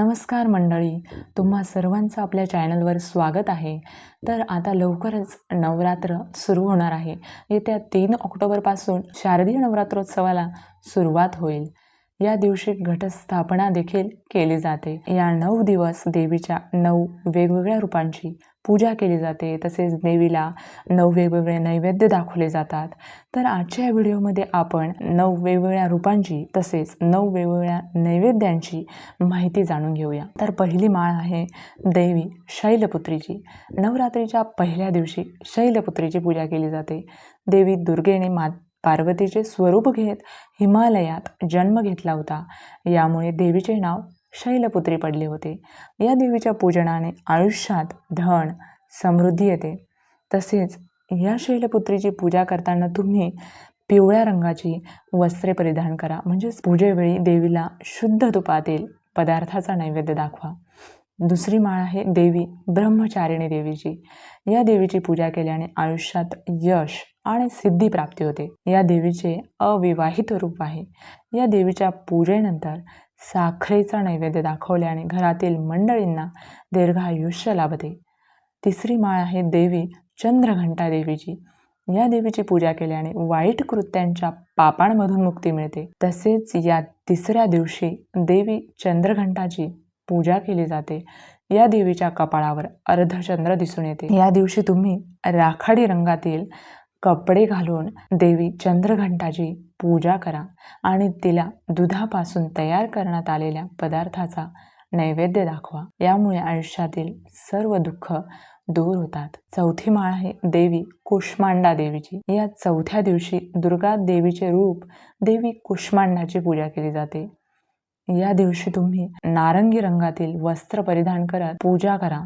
नमस्कार मंडळी तुम्हा सर्वांचं आपल्या चॅनलवर स्वागत आहे. तर आता लवकरच नवरात्र सुरू होणार आहे. येत्या तीन ऑक्टोबरपासून शारदीय नवरात्रोत्सवाला सुरुवात होईल. या दिवशी घटस्थापना देखील केली जाते. या नऊ दिवस देवीच्या नऊ वेगवेगळ्या रूपांची पूजा केली जाते. तसेच देवीला नऊ वेगवेगळे नैवेद्य दाखवले जातात. तर आजच्या या व्हिडिओमध्ये आपण नऊ वेगवेगळ्या रूपांची तसेच नऊ वेगवेगळ्या नैवेद्यांची माहिती जाणून घेऊया. तर पहिली माळ आहे देवी शैलपुत्रीची. नवरात्रीच्या पहिल्या दिवशी शैलपुत्रीची पूजा केली जाते. देवी दुर्गेने मा पार्वतीचे स्वरूप घेत हिमालयात जन्म घेतला होता यामुळे देवीचे नाव शैलपुत्री पडले होते. या देवीच्या पूजनाने आयुष्यात धन समृद्धी येते. तसेच या शैलपुत्रीची पूजा करताना तुम्ही पिवळ्या रंगाची वस्त्रे परिधान करा. म्हणजेच पूजेवेळी देवीला शुद्ध तुपातील पदार्थाचा नैवेद्य दाखवा. दुसरी माळ आहे देवी ब्रह्मचारिणी देवीची. या देवीची पूजा केल्याने आयुष्यात यश आणि सिद्धी प्राप्ती होते. या देवीचे अविवाहित रूप आहे. या देवीच्या पूजेनंतर साखरेचा नैवेद्य दाखवल्याने घरातील मंडळींना दीर्घायुष्य लाभते. तिसरी माळ आहे देवी चंद्रघंटा देवीची. या देवीची पूजा केल्याने वाईट कृत्यांच्या पापांमधून मुक्ती मिळते. तसेच या तिसऱ्या दिवशी देवी चंद्रघंटाची पूजा केली जाते. या देवीच्या कपाळावर अर्धचंद्र दिसून येते. या दिवशी तुम्ही राखाडी रंगातील कपडे घालून देवी चंद्रघंटाची पूजा करा आणि तिला दुधापासून तयार करण्यात आलेल्या पदार्थाचा नैवेद्य दाखवा. यामुळे आयुष्यातील सर्व दुःख दूर होतात. चौथी माळ आहे देवी कुष्मांडा देवीची. या चौथ्या दिवशी दुर्गा देवीचे रूप देवी कुष्मांडाची पूजा केली जाते. या दिवशी तुम्ही नारंगी रंगातील वस्त्र परिधान करत पूजा करा.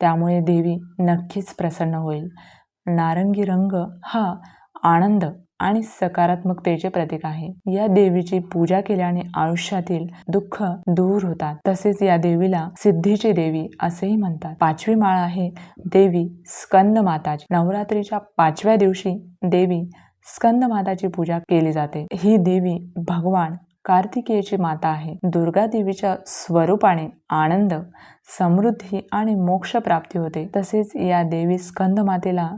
त्यामुळे देवी नक्कीच प्रसन्न होईल. नारंगी रंग हा आनंद आणि सकारात्मकतेचे प्रतीक आहे. या देवीची पूजा केल्याने आयुष्यातील दुःख दूर होतात. तसेच या देवीला सिद्धीची देवी असेही म्हणतात. पाचवी माळ आहे देवी स्कंद माताची. नवरात्रीच्या पाचव्या दिवशी देवी स्कंद माताची पूजा केली जाते. ही देवी भगवान कार्तिकेयची माता आहे. दुर्गा देवीच्या स्वरूपाने आनंद समृद्धी आणि मोक्ष प्राप्ती होते. तसेच या देवी स्कंद मातेला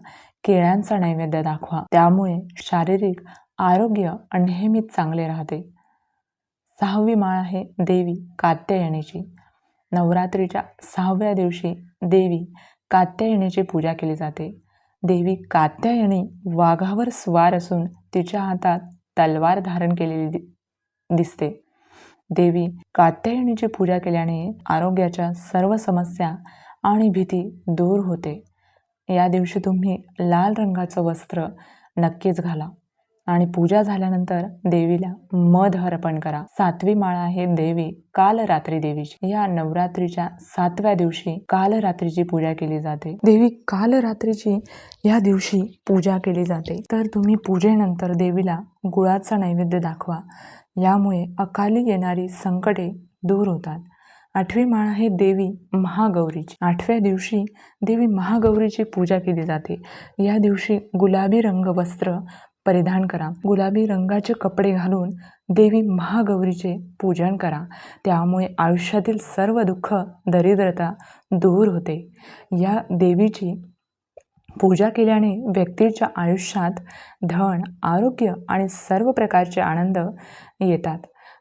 केळ्यांचा नैवेद्य दाखवा. त्यामुळे शारीरिक आरोग्य नेहमीच चांगले राहते. सहावी माळ आहे देवी कात्यायनीची. नवरात्रीच्या सहाव्या दिवशी देवी कात्यायणीची पूजा केली जाते. देवी कात्यायनी वाघावर स्वार असून तिच्या हातात तलवार धारण केलेली दिसते. देवी कात्यायनीची पूजा केल्याने आरोग्याच्या सर्व समस्या आणि भीती दूर होते. या दिवशी तुम्ही लाल रंगाचं वस्त्र नक्कीच घाला आणि पूजा झाल्यानंतर देवीला मध अर्पण करा. सातवी माळ आहे देवी कालरात्री देवीची. या नवरात्रीच्या सातव्या दिवशी कालरात्रीची पूजा केली जाते. देवी कालरात्रीची या दिवशी पूजा केली जाते. तर तुम्ही पूजेनंतर देवीला गुळाचा नैवेद्य दाखवा. यामुळे अकाली येणारी संकटे दूर होतात. आठवी माळ आहे देवी महागौरीची. आठव्या दिवशी देवी महागौरीची पूजा केली जाते. या दिवशी गुलाबी रंग वस्त्र परिधान करा. गुलाबी रंगाचे कपडे घालून देवी महागौरीचे पूजन करा. त्यामुळे आयुष्यातील सर्व दुःख दरिद्रता दूर होते. या देवीची पूजा केल्याने व्यक्तीच्या आयुष्यात धन आरोग्य आणि सर्व प्रकारचे आनंद येतात.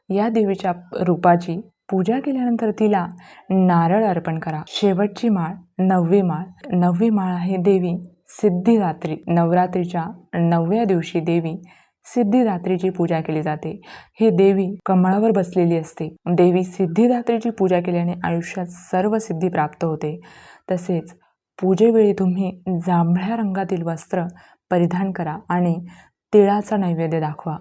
या देवीच्या रूपाची पूजा केल्यानंतर तिला नारळ अर्पण करा. शेवटची माळ नववी माळ. नववी माळ आहे देवी सिद्धिदात्री. नवरात्रीच्या नवव्या दिवशी देवी सिद्धिदात्रीची पूजा केली जाते. हे देवी कमळावर बसलेली असते. देवी सिद्धिदात्रीची पूजा केल्याने आयुष्यात सर्व सिद्धी प्राप्त होते. तसेच पूजेवेळी तुम्ही जांभळ्या रंगातील वस्त्र परिधान करा आणि तिळाचा नैवेद्य दाखवा.